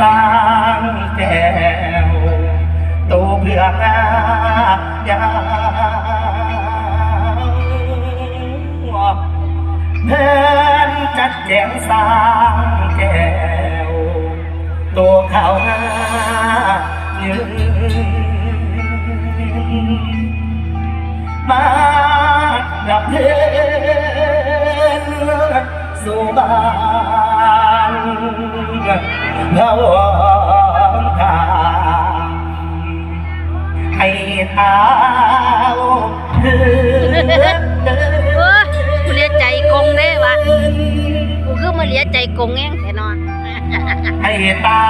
สร้างแก้วตัวเพื่องายาวเดินจัดแจงสร้างแก้วตัวเขาหายืนมาดับเพลินสู่บ้านพระ ให้เท้าเดินเออกูเลียใจกงได้วะกูคือมาเลียใจกงเองแน่นอนให้ตา